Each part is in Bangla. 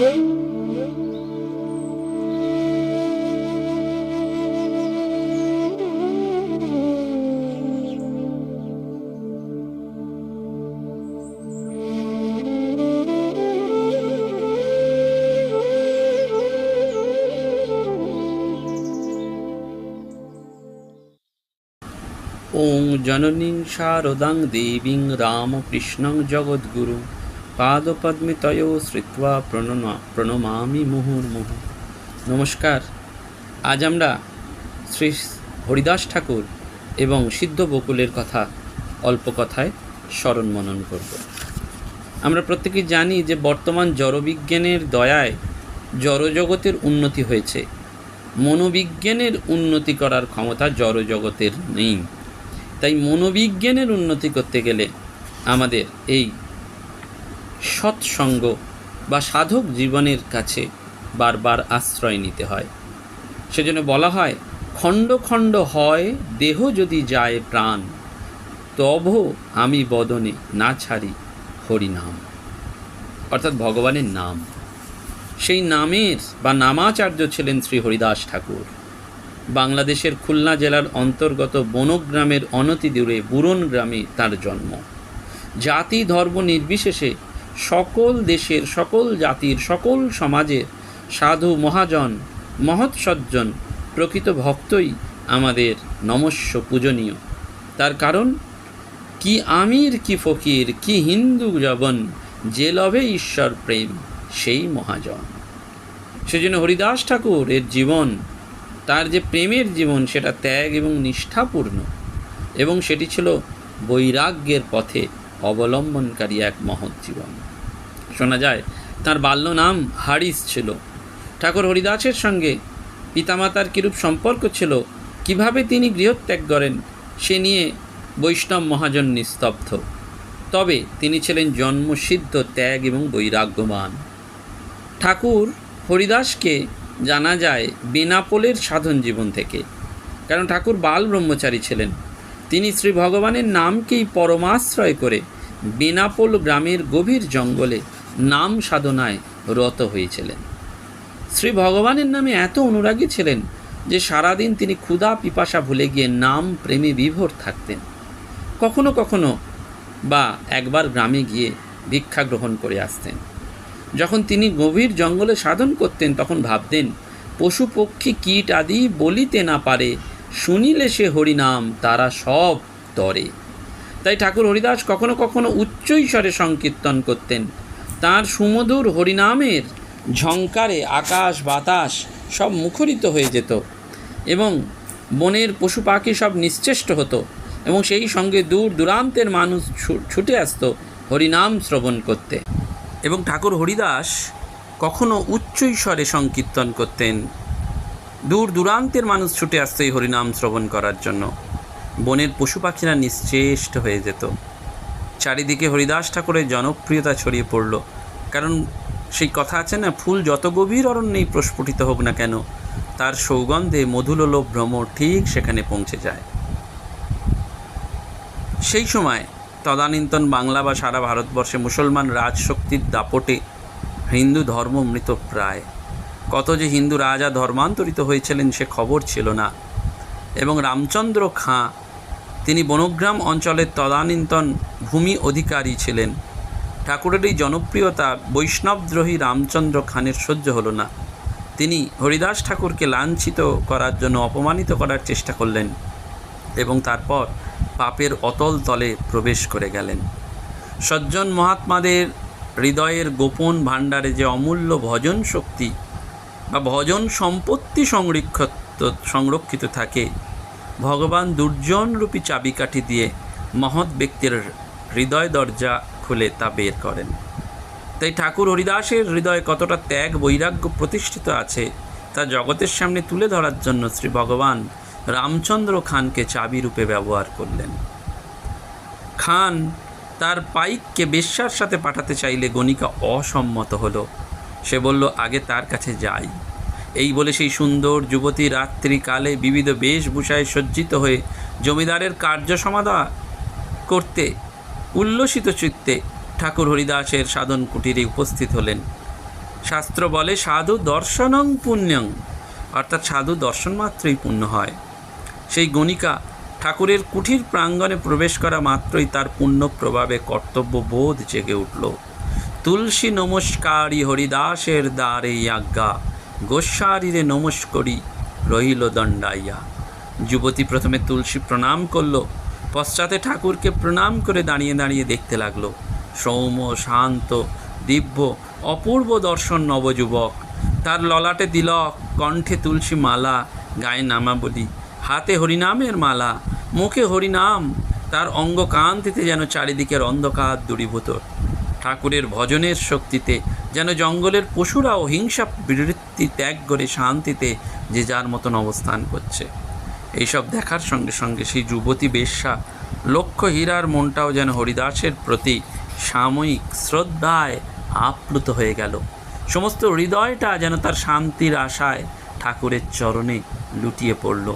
ॐ जननीं शारदां देवीं रामकृष्णं जगद्गुरु পাদপদ্মে তয় শ্রিত্বা প্রণমা প্রণমামি মুহুর্মুহু নমস্কার আজ আমরা শ্রী হরিদাস ঠাকুর এবং সিদ্ধ বকুলের কথা, অল্প কথায় স্মরণ মনন করব। আমরা প্রত্যেকেই জানি যে বর্তমান জড়বিজ্ঞানের দয়ায় জড়জগতের উন্নতি হয়েছে। মনোবিজ্ঞানের উন্নতি করার ক্ষমতা জড়জগতের নেই। তাই মনোবিজ্ঞানের উন্নতি করতে গেলে আমাদের এই সৎসঙ্গ বা সাধক জীবনের কাছে বারবার আশ্রয় নিতে হয়। সেজন্য বলা হয়, খণ্ড খণ্ড হয়, দেহ যদি যায় প্রাণ, তব আমি বদনে না ছাড়ি হরিনাম। অর্থাৎ ভগবানের নাম। সেই নামের বা নামাচার্য ছিলেন শ্রী হরিদাস ঠাকুর। বাংলাদেশের খুলনা জেলার অন্তর্গত বনগ্রামের অনতি দূরে বুরন গ্রামে তার জন্ম। জাতি ধর্ম নির্বিশেষে সকল দেশের, সকল জাতির, সকল সমাজের সাধু মহাজন, মহৎ সজ্জন, প্রকৃত ভক্তই আমাদের নমস্য পূজনীয়। তার কারণ, কি আমির, কি ফকির, কি হিন্দু জবন, যে লভে ঈশ্বর প্রেম, সেই মহাজন। সেজন্য হরিদাস ঠাকুর এর জীবন, তার যে প্রেমের জীবন, সেটা ত্যাগ এবং নিষ্ঠাপূর্ণ। এবং সেটি ছিল বৈরাগ্যের পথে অবলম্বনকারী এক মহৎ জীবন। শোনা যায়, তার বাল্য নাম হারিস ছিল। ঠাকুর হরিদাসের সঙ্গে পিতামাতার কিরূপ সম্পর্ক ছিল, কীভাবে তিনি গৃহত্যাগ করেন, সে নিয়ে বৈষ্ণব মহাজন নিস্তব্ধ। তবে তিনি ছিলেন জন্মসিদ্ধ ত্যাগ এবং বৈরাগ্যবান। ঠাকুর হরিদাসকে জানা যায়, বেনাপোলের সাধন জীবন থেকে। কারণ ঠাকুর বাল ব্রহ্মচারী ছিলেন। তিনি শ্রী ভগবানের নামকেই পরমাশ্রয় করে বেনাপোল গ্রামের গভীর জঙ্গলে নাম সাধনায় রত হয়েছিলেন। শ্রী ভগবানের নামে এত অনুরাগী ছিলেন যে সারাদিন তিনি ক্ষুধা পিপাসা ভুলে গিয়ে নাম প্রেমে বিভোর থাকতেন। কখনো কখনো বা একবার গ্রামে গিয়ে ভিক্ষা গ্রহণ করে আসতেন। যখন তিনি গভীর জঙ্গলে সাধন করতেন তখন ভাবতেন পশু পক্ষী কীট আদি বলিতে না পারে শুনিলে সে হরিনাম, তারা সব তরে। তাই ঠাকুর হরিদাস কখনো কখনো উচ্চ স্বরে সংকীর্তন করতেন। তার সুমধুর হরিনামের ঝঙ্কারে আকাশ, বাতাস সব মুখরিত হয়ে যেত এবং বনের পশু পাখি সব নিশ্চেষ্ট হতো এবং সেই সঙ্গে দূর দূরান্তের মানুষ ছুটে আসতো হরিনাম শ্রবণ করতে। এবং ঠাকুর হরিদাস কখনো উচ্চ স্বরে সংকীর্তন করতেন। দূর দূরান্তের মানুষ ছুটে আসতো এই হরিনাম শ্রবণ করার জন্য। বনের পশু পাখিরা নিশ্চেষ্ট হয়ে যেত। চারিদিকে হরিদাস ঠাকুরের জনপ্রিয়তা ছড়িয়ে পড়ল। কারণ সেই কথা আছে না, ফুল যত গভীর অরণ্যেই প্রস্ফুটিত হোক না কেন, তার সৌগন্ধে মধুলোলভ ভ্রম ঠিক সেখানে পৌঁছে যায়। সেই সময় তদানীন্তন বাংলা বা সারা ভারতবর্ষে মুসলমান রাজশক্তির দাপটে হিন্দু ধর্ম মৃত প্রায়। কত যে হিন্দু রাজা ধর্মান্তরিত হয়েছিলেন সে খবর ছিল না। এবং রামচন্দ্র খাঁ, তিনি বনগ্রাম অঞ্চলের তদানীন্তন ভূমি অধিকারী ছিলেন। ঠাকুরের এই জনপ্রিয়তা বৈষ্ণবদ্রোহী রামচন্দ্র খানের সহ্য হলো না। তিনি হরিদাস ঠাকুরকে লাঞ্ছিত করার জন্য অপমানিত করার চেষ্টা করলেন এবং তারপর পাপের অতল তলে প্রবেশ করে গেলেন। সজ্জন মহাত্মাদের হৃদয়ের গোপন ভাণ্ডারে যে অমূল্য ভজন শক্তি বা ভজন সম্পত্তি সংরক্ষিত সংরক্ষিত থাকে। ভগবান দুর্জনরূপী চাবিকাঠি দিয়ে মহৎ ব্যক্তির হৃদয় দরজা খুলে তা বের করেন। তাই ঠাকুর হরিদাসের হৃদয়ে কতটা ত্যাগ, বৈরাগ্য প্রতিষ্ঠিত আছে, তা জগতের সামনে তুলে ধরার জন্য শ্রী ভগবান রামচন্দ্র খানকে চাবি রূপে ব্যবহার করলেন। খান তার পাইককে বেশ্যার সাথে পাঠাতে চাইলে গণিকা অসম্মত হলো। সে বলল, আগে তার কাছে যাই। এই বলে সেই সুন্দর যুবতী রাত্রিকালে বিবিধ বেশভূষায় সজ্জিত হয়ে জমিদারের কার্য সমাধা করতে, উল্লসিত চিত্তে ঠাকুর হরিদাসের সাধন কুটিরে উপস্থিত হলেন। শাস্ত্র বলে, সাধু দর্শনং পুণ্যং। অর্থাৎ সাধু দর্শন মাত্রই পুণ্য হয়। সেই গণিকা ঠাকুরের কুঠির প্রাঙ্গণে প্রবেশ করা মাত্রই তার পুণ্য প্রভাবে কর্তব্য বোধ জেগে উঠল। তুলসী নমস্কারী হরিদাসের দ্বারে আজ্ঞা। গোস্বারীরে নমস্করি রহিল দণ্ডাইয়া। যুবতী প্রথমে তুলসী প্রণাম করল, পশ্চাতে ঠাকুরকে প্রণাম করে দাঁড়িয়ে দাঁড়িয়ে দেখতে লাগল। সৌম্য, শান্ত, দিব্য, অপূর্ব দর্শন নবযুবক। তার ললাটে দিলক কণ্ঠে তুলসী মালা, গায়ে নামাবলি, হাতে হরিনামের মালা, মুখে হরিনাম। তার অঙ্গ কান্তিতে যেন চারিদিকের অন্ধকার দূরীভূত। ঠাকুরের ভজনের শক্তিতে যেন জঙ্গলের পশুরাও হিংসা বৃত্তি ত্যাগ করে শান্তিতে যে যার মতন অবস্থান করছে। এইসব দেখার সঙ্গে সঙ্গে সেই যুবতী বেশ্যা লক্ষ্য হীরার মনটাও যেন হরিদাসের প্রতি সাময়িক শ্রদ্ধায় আপ্লুত হয়ে গেল। সমস্ত হৃদয়টা যেন তার শান্তির আশায় ঠাকুরের চরণে লুটিয়ে পড়ল।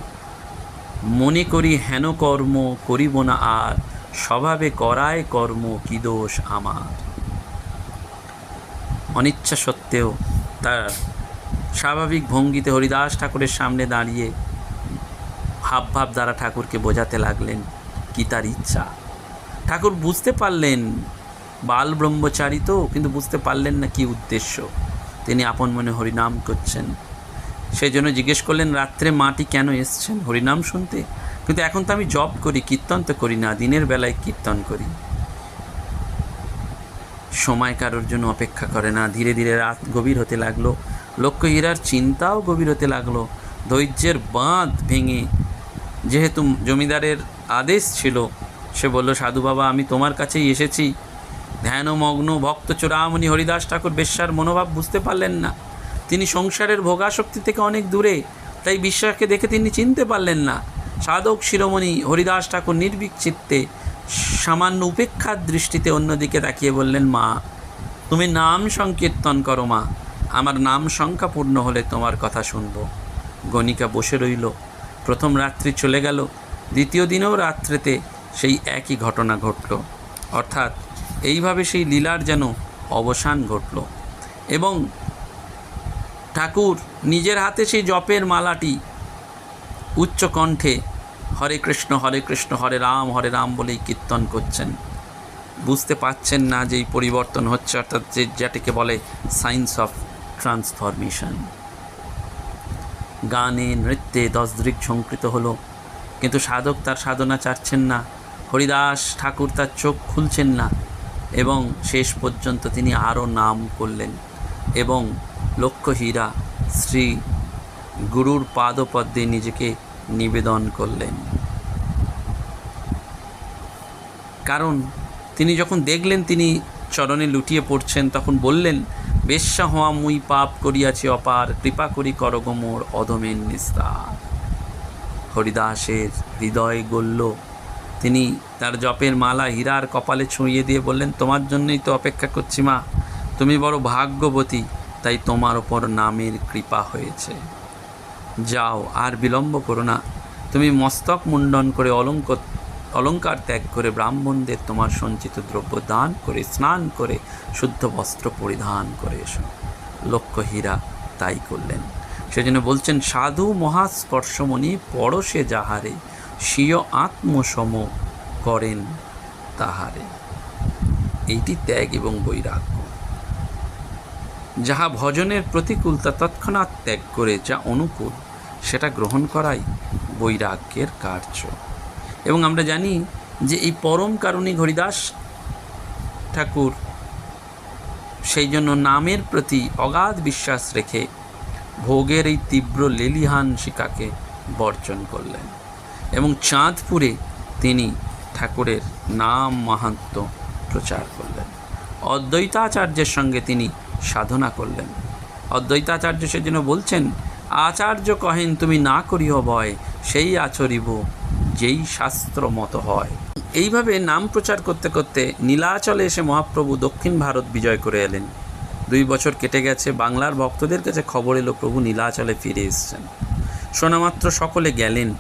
মনে করি হেন কর্ম করিব না আর, স্বভাবে করায় কর্ম কি দোষ আমার? অনিচ্ছা সত্ত্বেও তার স্বাভাবিক ভঙ্গিতে হরিদাস ঠাকুরের সামনে দাঁড়িয়ে ভাব ভাব দ্বারা ঠাকুরকে বোঝাতে লাগলেন, কি তার ইচ্ছা? ঠাকুর বুঝতে পারলেন, বাল ব্রহ্মচারী তো, কিন্তু বুঝতে পারলেন না কি উদ্দেশ্য। তিনি আপন মনে হরিনাম করছেন। সেই জন্য জিজ্ঞেস করলেন, রাত্রে মাটি কেন এসছেন? হরিনাম শুনতে। কিন্তু এখন তো আমি জব করি, কীর্তন তো করি না, দিনের বেলায় কীর্তন করি। সময় কারোর জন্য অপেক্ষা করে না। ধীরে ধীরে রাত গভীর হতে লাগল। লক্ষ্য হীরার চিন্তাও গভীর হতে লাগল। ধৈর্যের বাঁধ ভেঙে যেহেতু জমিদারের আদেশ ছিল, সে বলল, সাধু বাবা, আমি তোমার কাছেই এসেছি। ধ্যানমগ্ন ভক্ত চূড়ামণি হরিদাস ঠাকুর বেশ্যার মনোভাব বুঝতে পারলেন না। তিনি সংসারের ভোগাশক্তি থেকে অনেক দূরে, তাই বিশ্বাসকে দেখে তিনি চিনতে পারলেন না। সাধক শিরোমণি হরিদাস ঠাকুর নির্বিক চিত্তে সামান্য উপেক্ষার দৃষ্টিতে অন্যদিকে তাকিয়ে বললেন, মা, তুমি নাম সংকীর্তন করো, মা। আমার নাম সংখ্যা পূর্ণ হলে তোমার কথা শুনব। গণিকা বসে রইল। প্রথম রাত্রি চলে গেল। দ্বিতীয় দিনেও রাত্রেতে সেই একই ঘটনা ঘটল। অর্থাৎ এইভাবে সেই লীলার যেন অবসান ঘটল। এবং ঠাকুর নিজের হাতে সেই জপের মালাটি উচ্চ কণ্ঠে হরে কৃষ্ণ হরে কৃষ্ণ, হরে রাম হরে রাম বলেই কীর্তন করছেন। বুঝতে পাচ্ছেন না যে এই পরিবর্তন হচ্ছে, অর্থাৎ যে যেটাকে বলে সায়েন্স অফ ট্রান্সফরমেশন। গানে, নৃত্যে দশদৃক ঝঙ্কৃত হলো, কিন্তু সাধক তার সাধনা চাচ্ছেন না। হরিদাস ঠাকুর তার চোখ খুলছেন না, এবং শেষ পর্যন্ত তিনি আরও নাম করলেন, এবং লক্ষ্য হীরা শ্রী গুরুর পাদপদ্মে নিজেকে নিবেদন করলেন। কারণ তিনি যখন দেখলেন তিনি চরণে লুটিয়ে পড়ছেন, তখন বললেন, বেশ্যা হওয়া মুই পাপ করিয়াছি অপার, কৃপা করি করগ মোর অধমের নিস্তার হরিদাসের হৃদয় গল্ল তিনি তার জপের মালা হীরার কপালে ছুঁয়ে দিয়ে বললেন, তোমার জন্যই তো অপেক্ষা করছি মা, তুমি বড় ভাগ্যবতী, তাই তোমার ওপর নামের কৃপা হয়েছে। যাও আর বিলম্ব করো না। তুমি মস্তক মুন্ডন করে অলঙ্ক অলঙ্কার ত্যাগ করে ব্রাহ্মণদের তোমার সঞ্চিত দ্রব্য দান করে, স্নান করে, শুদ্ধ বস্ত্র পরিধান করে এসো। লক্ষ্য হীরা তাই করলেন। সেজন্য বলছেন, সাধু মহাস্পর্শমণি পরশে যাহারে, স্বীয় আত্মসম করেন তাহারে। এইটি ত্যাগ এবং বৈরাগ্য। যাহা ভজনের প্রতিকূলতা তৎক্ষণাৎ ত্যাগ করে, যা অনুকূল সেটা গ্রহণ করাই বৈরাগ্যের কার্য। এবং আমরা জানি যে এই পরম কারণী হরিদাস ঠাকুর সেই জন্য নামের প্রতি অগাধ বিশ্বাস রেখে ভোগের এই তীব্র লেলিহান শিকাকে বর্জন করলেন এবং চাঁদপুরে তিনি ঠাকুরের নাম মাহাত্ম প্রচার করলেন। অদ্বৈতাচার্যের সঙ্গে তিনি সাধনা করলেন। অদ্বৈতাচার্য সেজন্য বলছেন আচার্য কহেন, তুমি না করিও ভয়, সেই আচরিব যেই শাস্ত্র মত হয়। এইভাবে নাম প্রচার করতে করতে নীলাচলে এসে মহাপ্রভু দক্ষিণ ভারত বিজয় করে এলেন। দুই বছর কেটে গেছে, বাংলার ভক্তদের কাছে খবর এলো, প্রভু নীলাচলে ফিরে এসছেন। শোনামাত্র সকলে গেলেন।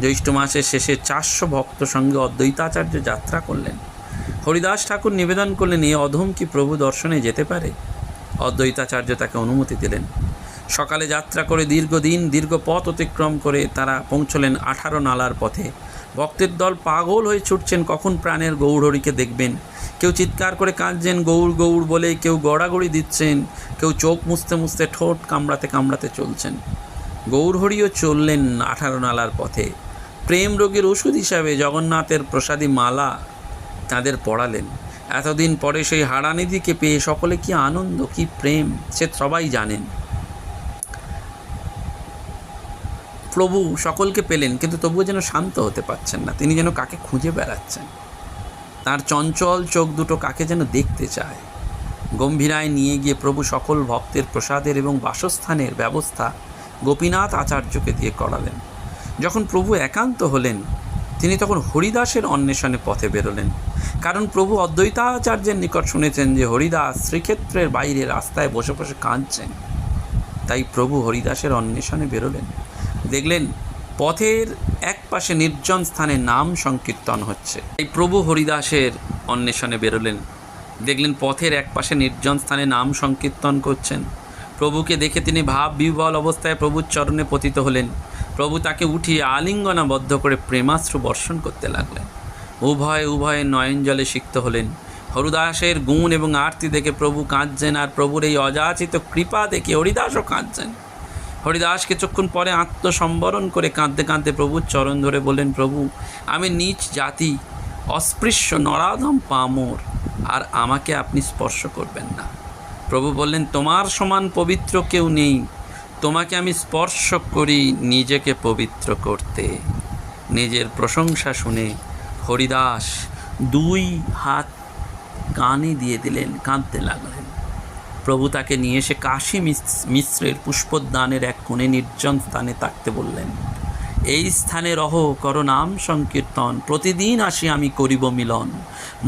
জ্যৈষ্ঠ মাসের শেষে চারশো ভক্ত সঙ্গে অদ্বৈতাচার্য যাত্রা করলেন। হরিদাস ঠাকুর নিবেদন করলেন, এ অধম কি প্রভু দর্শনে যেতে পারে? অদ্বৈতাচার্য তাকে অনুমতি দিলেন। সকালে যাত্রা করে দীর্ঘদিন, দীর্ঘ পথ অতিক্রম করে তারা পৌঁছলেন আঠারো নালার পথে। ভক্তের দল পাগল হয়ে ছুটছেন, কখন প্রাণের গৌরহরিকে দেখবেন? কেউ চিৎকার করে কাঁদছেন গৌর গৌর বলে কেউ গড়াগড়ি দিচ্ছেন, কেউ চোখ মুছতে মুছতে ঠোঁট কামড়াতে কামড়াতে চলছেন। গৌরহরিও চললেন আঠারো নালার পথে। প্রেম রোগের ওষুধ হিসাবে জগন্নাথের প্রসাদী মালা তাদের পড়ালেন। এতদিন পরে সেই হারানিধিকে পেয়ে সকলে কি আনন্দ, কি প্রেম, সে সবাই জানেন। প্রভু সকলকে পেলেন, কিন্তু তবুও যেন শান্ত হতে পারছেন না। তিনি যেন কাকে খুঁজে বেড়াচ্ছেন। তার চঞ্চল চোখ দুটো কাকে যেন দেখতে চায়। গম্ভীরায় নিয়ে গিয়ে প্রভু সকল ভক্তের প্রসাদের এবং বাসস্থানের ব্যবস্থা গোপীনাথ আচার্যকে দিয়ে করালেন। যখন প্রভু একান্ত হলেন, তিনি তখন হরিদাসের অন্বেষণে পথে বেরোলেন। কারণ প্রভু অদ্বৈতাচার্যের নিকট শুনেছেন যে হরিদাস শ্রীক্ষেত্রের বাইরে রাস্তায় বসে বসে কাঁদছেন। তাই প্রভু হরিদাসের অন্বেষণে বেরোলেন। দেখলেন পথের এক পাশে নির্জন স্থানে নাম সংকীর্তন হচ্ছে। এই প্রভু হরিদাসের অন্বেষণে বেরোলেন। দেখলেন পথের এক পাশে নির্জন স্থানে নাম সংকীর্তন করছেন। প্রভুকে দেখে তিনি ভাব বিহ্বল অবস্থায় প্রভুর চরণে পতিত হলেন। প্রভু তাকে উঠিয়ে আলিঙ্গনাবদ্ধ করে প্রেমাশ্রু বর্ষণ করতে লাগলেন। উভয় উভয়ে নয়ন জলে সিক্ত হলেন। হরিদাসের গুণ এবং আরতি দেখে প্রভু কাঁদছেন আর প্রভুর এই অযাচিত কৃপা দেখে হরিদাসও কাঁদছেন। হরিদাস কিছুক্ষণ পরে আত্মসম্বরণ করে কাঁদতে কাঁদতে প্রভুর চরণ ধরে বললেন, প্রভু, আমি নিচ জাতি অস্পৃশ্য নরাধম পামর, আর আমাকে আপনি স্পর্শ করবেন না। প্রভু বললেন, তোমার সমান পবিত্র কেউ নেই। তোমাকে আমি স্পর্শ করি নিজেকে পবিত্র করতে। নিজের প্রশংসা শুনে হরিদাস দুই হাত কানে দিয়ে দিলেন, কাঁদতে লাগলেন। প্রভু তাকে নিয়ে এসে কাশী মিশ্রের পুষ্পোদ্যানের এক কোণে নির্জন স্থানে থাকতে বললেন, এই স্থানে রহ, কর নাম সংকীর্তন। প্রতিদিন আসি আমি করিব মিলন।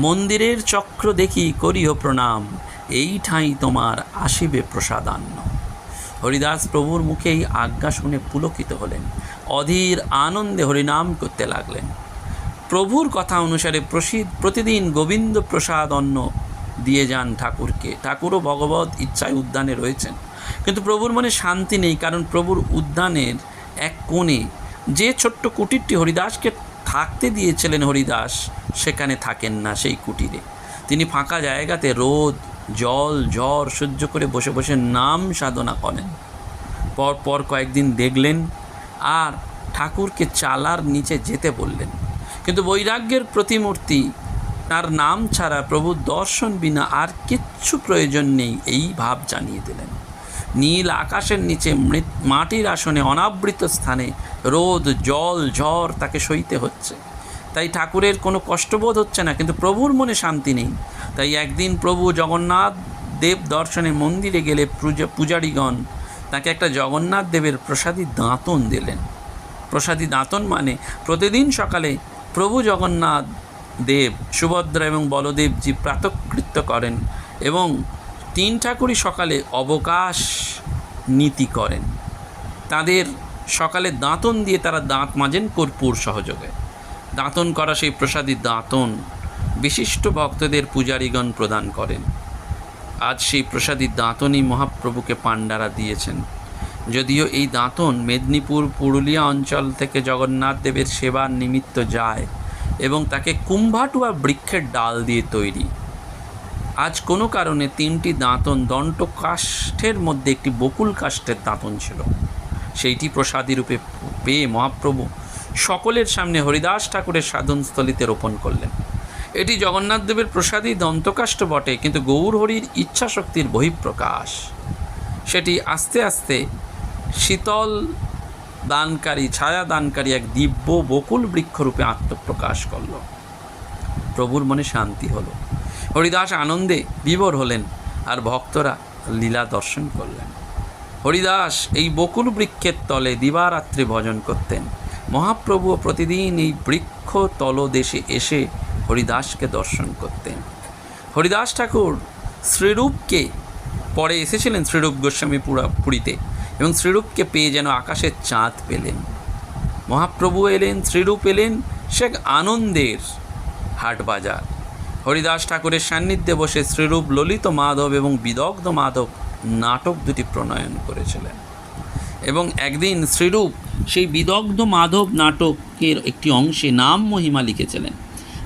মন্দিরের চক্র দেখি করিও প্রণাম। এই ঠাঁই তোমার আসিবে প্রসাদান্ন। হরিদাস প্রভুর মুখে এই আজ্ঞা শুনে পুলকিত হলেন। অধীর আনন্দে হরিনাম করতে লাগলেন। প্রভুর কথা অনুসারে প্রসিদ প্রতিদিন গোবিন্দ প্রসাদ অন্ন দিয়ে যান ঠাকুরকে। ঠাকুরও ভগবত ইচ্ছায় উদ্যানে রয়েছেন। কিন্তু প্রভুর মনে শান্তি নেই, কারণ প্রভুর উদ্যানের এক কোণে যে ছোট্ট কুটিরটি হরিদাসকে থাকতে দিয়েছিলেন হরিদাস, সেখানে থাকেন না সেই কুটিরে। তিনি ফাঁকা জায়গাতে রোদ, জল, ঝড় সহ্য করে বসে বসে নাম সাধনা করেন। পর পর কয়েকদিন দেখলেন আর ঠাকুরকে চালার নিচে যেতে বললেন। কিন্তু বৈরাগ্যের প্রতিমূর্তি তার নাম ছাড়া প্রভুর দর্শন বিনা আর কিচ্ছু প্রয়োজন নেই, এই ভাব জানিয়ে দিলেন। নীল আকাশের নিচে মাটির আসনে অনাবৃত স্থানে রোদ, জল, ঝড় তাকে সইতে হচ্ছে। তাই ঠাকুরের কোনো কষ্টবোধ হচ্ছে না, কিন্তু প্রভুর মনে শান্তি নেই। তাই একদিন প্রভু জগন্নাথ দেব দর্শনে মন্দিরে গেলে পূজা পূজারীগণ তাকে একটা জগন্নাথ দেবের প্রসাদী দাঁতন দিলেন। প্রসাদী দাঁতন মানে প্রতিদিন সকালে প্রভু জগন্নাথ দেব, সুভদ্রা এবং বলদেবজি প্রাতকৃত্য করেন এবং তিন ঠাকুরই সকালে অবকাশ নীতি করেন। তাদের সকালে দাঁতন দিয়ে তারা দাঁত মাজেন কর্পূর সহযোগে। দাঁতন করা সেই প্রসাদী দাঁতন বিশিষ্ট ভক্তদের পূজারীগণ প্রদান করেন। আজ সেই প্রসাদী দাঁতনই মহাপ্রভুকে পাণ্ডারা দিয়েছেন। যদিও এই দাঁতন মেদিনীপুর পুরুলিয়া অঞ্চল থেকে জগন্নাথ দেবের সেবার নিমিত্ত যায় এবং তাকে কুম্ভাটুয়া বৃক্ষের ডাল দিয়ে তৈরি। আজ কোনো কারণে তিনটি দাঁতন দণ্ট কাষ্ঠের মধ্যে একটি বকুল কাষ্ঠের দাঁতন ছিল। সেইটি প্রসাদী রূপে পেয়ে মহাপ্রভু সকলের সামনে হরিদাস ঠাকুরের সাধনস্থলিতে রোপণ করলেন। এটি জগন্নাথ দেবের প্রসাদী দন্তকাষ্ঠ বটে, কিন্তু গৌর হরির ইচ্ছাশক্তির বহিঃপ্রকাশ। সেটি আস্তে আস্তে শীতল দানকারী ছায়া দানকারী এক দিব্য বকুল বৃক্ষরূপে আত্মপ্রকাশ করল। প্রভুর মনে শান্তি হলো। হরিদাস আনন্দে বিভোর হলেন আর ভক্তরা লীলা দর্শন করলেন। হরিদাস এই বকুল বৃক্ষের তলে দিবারাত্রি ভজন করতেন। মহাপ্রভুও প্রতিদিন এই বৃক্ষ তলদেশে এসে হরিদাসকে দর্শন করতেন। হরিদাস ঠাকুর শ্রীরূপকে পরে এসেছিলেন শ্রীরূপ গোস্বামী পুরা পুরীতে। এবং শ্রীরূপকে পেয়ে যেন আকাশের চাঁদ পেলেন। মহাপ্রভু এলেন, শ্রীরূপ এলেন শেখ আনন্দের হাট বাজার। হরিদাস ঠাকুরের সান্নিধ্যে বসে শ্রীরূপ, ললিত মাধব এবং বিদগ্ধ মাধব নাটক দুটি প্রণয়ন করেছিলেন। এবং একদিন শ্রীরূপ সেই বিদগ্ধ মাধব নাটকের একটি অংশে নাম মহিমা লিখেছিলেন।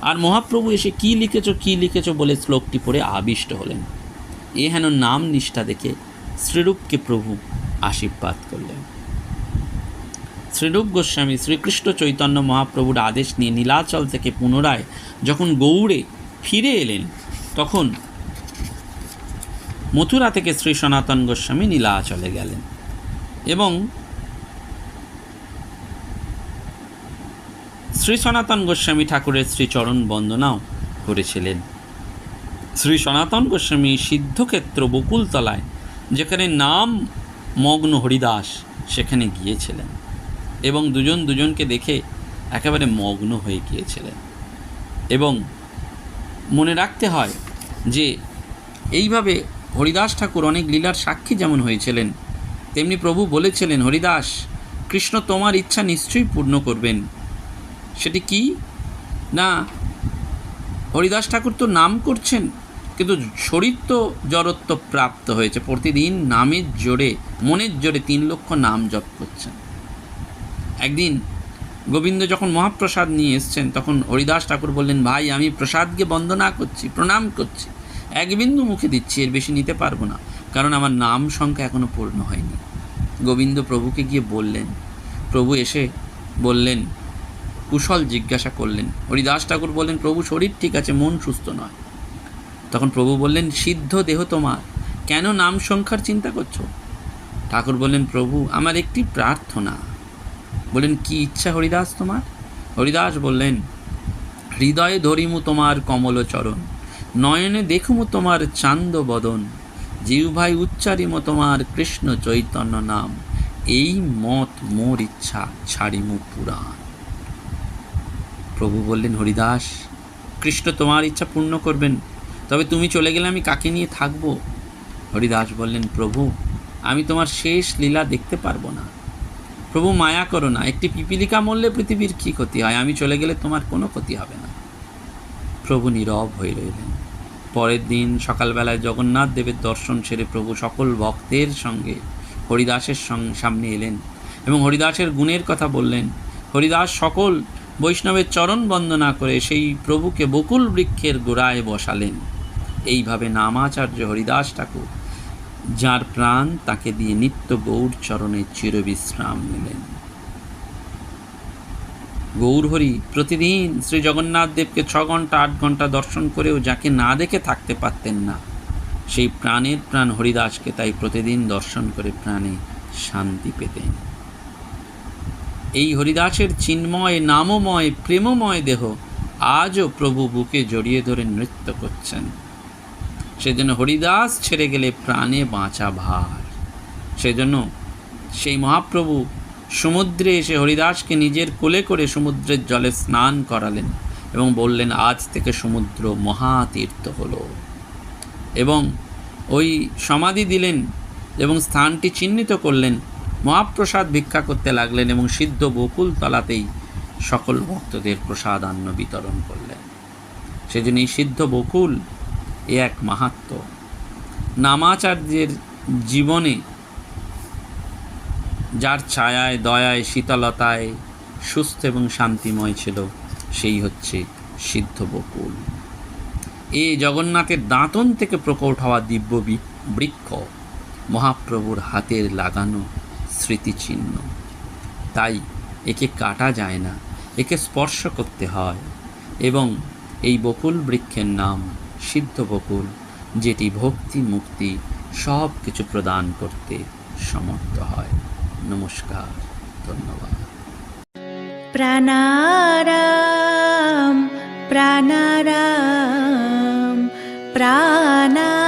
আর মহাপ্রভু এসে কি লিখেছ কি লিখেছ বলে শ্লোকটি পড়ে আবিষ্ট হলেন। এ হেন নাম নিষ্ঠা দেখে শ্রীরূপকে প্রভু আশীর্বাদ করলেন। শ্রীরূপ গোস্বামী শ্রীকৃষ্ণ চৈতন্য মহাপ্রভুর আদেশ নিয়ে নীলাচল থেকে পুনরায় যখন গৌড়ে ফিরে এলেন, তখন মথুরা থেকে শ্রী সনাতন গোস্বামী নীলাচলে গেলেন এবং শ্রী সনাতন গোস্বামী ঠাকুরের শ্রীচরণ বন্দনাও করেছিলেন। শ্রী সনাতন গোস্বামী সিদ্ধক্ষেত্র বকুলতলায়, যেখানে নাম মগ্ন হরিদাস সেখানে গিয়েছিলেন এবং দুজন দুজনকে দেখে একেবারে মগ্ন হয়ে গিয়েছিলেন। এবং মনে রাখতে হয় যে এইভাবে হরিদাস ঠাকুর অনেক লীলার সাক্ষী যেমন হয়েছিলেন, তেমনি প্রভু বলেছিলেন, হরিদাস, কৃষ্ণ তোমার ইচ্ছা নিশ্চয়ই পূর্ণ করবেন। সেটি কি? না, হরিদাস ঠাকুর তো নাম করছেন, কিন্তু শরীর তো জড়ত্ব প্রাপ্ত হয়েছে। প্রতিদিন নামের জোরে মনের জোরে তিন লক্ষ নাম জপ করছেন। একদিন গোবিন্দ যখন মহাপ্রসাদ নিয়ে এসছেন, তখন হরিদাস ঠাকুর বললেন, ভাই, আমি প্রসাদকে বন্দনা করছি, প্রণাম করছি। এক বিন্দু মুখে দিচ্ছি, এর বেশি নিতে পারব না, কারণ আমার নাম সংখ্যা এখনও পূর্ণ হয়নি। গোবিন্দ প্রভুকে গিয়ে বললেন, প্রভু এসে বললেন, কুশল জিজ্ঞাসা করলেন। হরিদাস ঠাকুর বললেন, প্রভু, শরীর ঠিক আছে, মন সুস্থ নয়। তখন প্রভু বললেন, সিদ্ধ দেহ তোমার, কেন নাম সংখ্যার চিন্তা করছ? ঠাকুর বললেন, প্রভু, আমার একটি প্রার্থনা। বললেন, কি ইচ্ছা হরিদাস তোমার? হরিদাস বললেন, হৃদয়ে ধরিমু তোমার কমল চরণ, নয়নে দেখুমু তোমার চান্দ বদন জিহ্বাই উচ্চারিমু তোমার কৃষ্ণ চৈতন্য নাম, এই মত মোর ইচ্ছা ছাড়িমু পুরাণ। প্রভু বললেন, হরিদাস, কৃষ্ণ তোমার ইচ্ছা পূর্ণ করবেন, তবে তুমি চলে গেলে আমি কাকে নিয়ে থাকব? হরিদাস বললেন, প্রভু আমি তোমার শেষ লীলা দেখতে পারব না। প্রভু মায়া করো না, একটি পিপিলিকা মরলে পৃথিবীর কী ক্ষতি হয়? আমি চলে গেলে তোমার কোনো ক্ষতি হবে না। প্রভু নীরব হয়ে রইলেন। পরের দিন সকালবেলায় জগন্নাথ দেবের দর্শন সেরে প্রভু সকল ভক্তের সঙ্গে হরিদাসের সামনে এলেন এবং হরিদাসের গুণের কথা বললেন। হরিদাস সকল বৈষ্ণবের চরণ বন্দনা করে সেই প্রভুকে বকুল বৃক্ষের গোড়ায় বসালেন। এইভাবে নামাচার্য হরিদাস ঠাকুর যার প্রাণ তাকে দিয়ে নিত্য গৌর চরণে চিরবিশ্রাম নিলেন। গৌরহরি প্রতিদিন শ্রী জগন্নাথ দেবকে ছ ঘণ্টা আট ঘণ্টা দর্শন করেও যাকে না দেখে থাকতে পারতেন না, সেই প্রাণের প্রাণ হরিদাসকে তাই প্রতিদিন দর্শন করে প্রাণে শান্তি পেতেন। এই হরিদাসের চিন্ময়, নামময়, প্রেমময় দেহ আজও প্রভু বুকে জড়িয়ে ধরে নৃত্য করছেন। সেজন্য হরিদাস ছেড়ে গেলে প্রাণে বাঁচা ভার। সেজন্য সেই মহাপ্রভু সমুদ্রে এসে হরিদাসকে নিজের কোলে করে সমুদ্রের জলে স্নান করালেন এবং বললেন, আজ থেকে সমুদ্র মহাতীর্থ হলো। এবং ওই সমাধি দিলেন এবং স্থানটি চিহ্নিত করলেন। মহাপ্রসাদ ভিক্ষা করতে লাগলেন এবং সিদ্ধ বকুল তলাতেই সকল ভক্তদের প্রসাদ আন্ন বিতরণ করলেন। সেজন্য এই সিদ্ধ বকুল এ এক মাহাত্ম। নামাচার্যের জীবনে যার ছায়ায়, দয়ায়, শীতলতায় সুস্থ এবং শান্তিময় ছিল, সেই হচ্ছে সিদ্ধ বকুল। এ জগন্নাথের দাঁতন থেকে প্রকট হওয়া দিব্য বৃক্ষ, মহাপ্রভুর হাতের লাগানো স্মৃতিচিহ্ন। তাই একে কাটা যায় না, একে স্পর্শ করতে হয় এবং এই বকুল বৃক্ষের নাম সিদ্ধ বকুল, যেটি ভক্তি মুক্তি সব কিছু প্রদান করতে সমর্থ হয়। নমস্কার, ধন্যবাদ। প্রাণারাম প্রাণারাম প্রাণারাম।